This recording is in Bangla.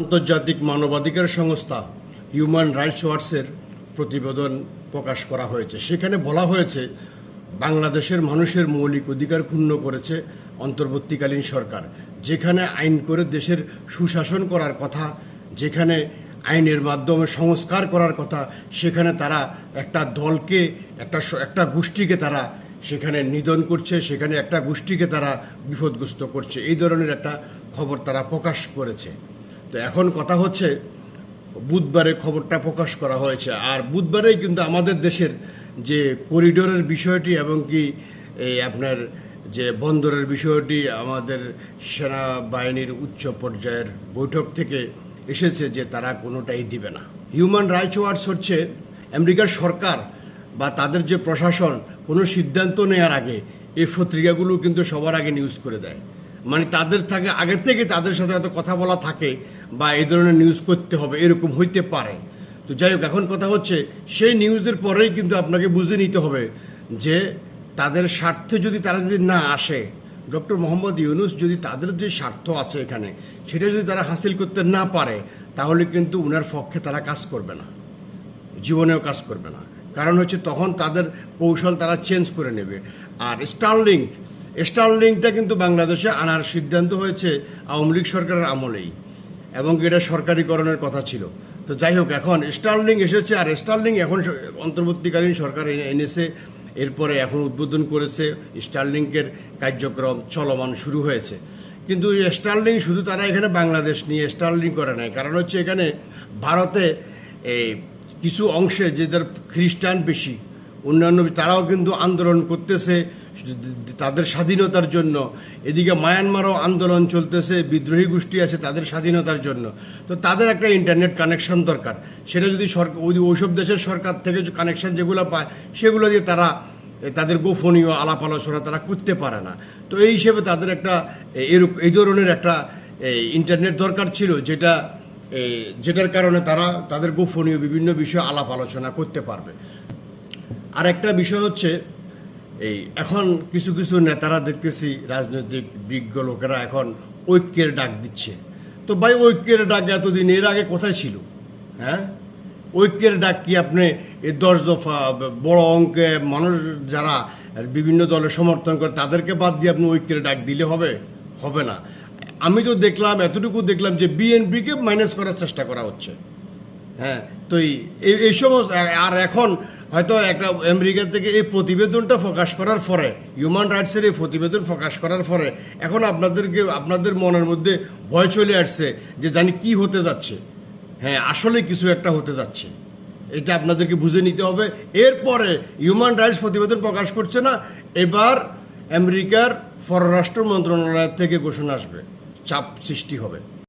আন্তর্জাতিক মানবাধিকার সংস্থা হিউম্যান রাইটস ওয়াচের প্রতিবেদন প্রকাশ করা হয়েছে। সেখানে বলা হয়েছে, বাংলাদেশের মানুষের মৌলিক অধিকার ক্ষুণ্ণ করেছে অন্তর্বর্তীকালীন সরকার। যেখানে আইন করে দেশের সুশাসন করার কথা, যেখানে আইনের মাধ্যমে সংস্কার করার কথা, সেখানে তারা একটা দলকে, একটা একটা গোষ্ঠীকে তারা সেখানে নিধন করছে, সেখানে একটা গোষ্ঠীকে তারা বিপদগ্রস্ত করছে। এই ধরনের একটা খবর তারা প্রকাশ করেছে। তো এখন কথা হচ্ছে, বুধবারে খবরটা প্রকাশ করা হয়েছে। আর বুধবারেই কিন্তু আমাদের দেশের যে করিডোরের বিষয়টি এবং কি, এই আপনার যে বন্দরের বিষয়টি, আমাদের সেনাবাহিনীর উচ্চ পর্যায়ের বৈঠক থেকে এসেছে যে তারা কোনোটাই দিবে না। হিউম্যান রাইটস ওয়াচ হচ্ছে আমেরিকার সরকার বা তাদের যে প্রশাসন, কোনো সিদ্ধান্ত নেওয়ার আগে এই পত্রিকাগুলো কিন্তু সবার আগে নিউজ করে দেয়। মানে তাদের থাকে আগে থেকে তাদের সাথে হয়তো কথা বলা থাকে বা এই ধরনের নিউজ করতে হবে, এরকম হইতে পারে। তো যাই হোক, এখন কথা হচ্ছে, সেই নিউজের পরেই কিন্তু আপনাকে বুঝে নিতে হবে যে তাদের স্বার্থে যদি তারা যদি না আসে, ডক্টর মোহাম্মদ ইউনুস যদি তাদের যে স্বার্থ আছে এখানে, সেটা যদি তারা হাসিল করতে না পারে, তাহলে কিন্তু উনার পক্ষে তারা কাজ করবে না। জীবনেও কাজ করবে না। কারণ হচ্ছে তখন তাদের কৌশল তারা চেঞ্জ করে নেবে। আর স্টারলিংক স্টারলিংকটা কিন্তু বাংলাদেশে আনার সিদ্ধান্ত হয়েছে আওয়ামী লীগ সরকারের আমলেই। এবং এটা সরকারিকরণের কথা ছিল। তো যাই হোক, এখন স্টারলিং এসেছে, আর স্টারলিং এখন অন্তর্বর্তীকালীন সরকার এনে- এনেছে। এরপরে এখন উদ্বোধন করেছে। স্টারলিংকের কার্যক্রম চলমান শুরু হয়েছে। কিন্তু স্টারলিং শুধু তারা এখানে বাংলাদেশ নিয়ে স্টারলিং করে নাই। কারণ হচ্ছে এখানে ভারতে এই কিছু অংশে যেদের খ্রিস্টান বেশি অন্যান্য তারাও কিন্তু আন্দোলন করতেছে, তাদের স্বাধীনতার জন্য। এদিকে মায়ানমারও আন্দোলন চলতেছে, বিদ্রোহী গোষ্ঠী আছে তাদের স্বাধীনতার জন্য। তো তাদের একটা ইন্টারনেট কানেকশন দরকার। সেটা যদি সরকার ওই ওইসব দেশের সরকার থেকে কানেকশন যেগুলো পায়, সেগুলো দিয়ে তারা, তাদের গোপনীয় আলাপ আলোচনা তারা করতে পারে না। তো এই হিসেবে তাদের একটা এরূপ এই ধরনের একটা ইন্টারনেট দরকার ছিল, যেটা যেটার কারণে তারা তাদের গোপনীয় বিভিন্ন বিষয়ে আলাপ আলোচনা করতে পারবে। আর একটা বিষয় হচ্ছে, এই এখন কিছু কিছু নেতারা দেখতেছি, রাজনৈতিক বিজ্ঞ লোকেরা এখন ঐক্যের ডাক দিচ্ছে। তো ভাই, ঐক্যের ডাক এতদিন, এর আগে কোথায় ছিল? হ্যাঁ? ঐক্যের ডাক কি আপনি এই দশ দফা বড় অঙ্কে মানুষ যারা বিভিন্ন দলের সমর্থন করে, তাদেরকে বাদ দিয়ে আপনি ঐক্যের ডাক দিলে হবে? হবে না। আমি তো দেখলাম, এতটুকু দেখলাম যে বিএনপিকে মাইনাস করার চেষ্টা করা হচ্ছে। হ্যাঁ? তো এই- সমস্ত, আর এখন হয়তো একটা আমেরিকা থেকে এই প্রতিবেদনটা প্রকাশ করার পরে হিউম্যান রাইটসের এই প্রতিবেদন প্রকাশ করার পরে, এখন আপনাদেরকে, আপনাদের মনের মধ্যে ভয় চলে আসছে যে জানি কি হতে যাচ্ছে। হ্যাঁ আসলে কিছু একটা হতে যাচ্ছে। এটা আপনাদেরকে বুঝে নিতে হবে। এরপরে হিউম্যান রাইটস প্রতিবেদন প্রকাশ করছে না, এবার আমেরিকার পররাষ্ট্র মন্ত্রণালয় থেকে ঘোষণা আসবে। চাপ সৃষ্টি হবে।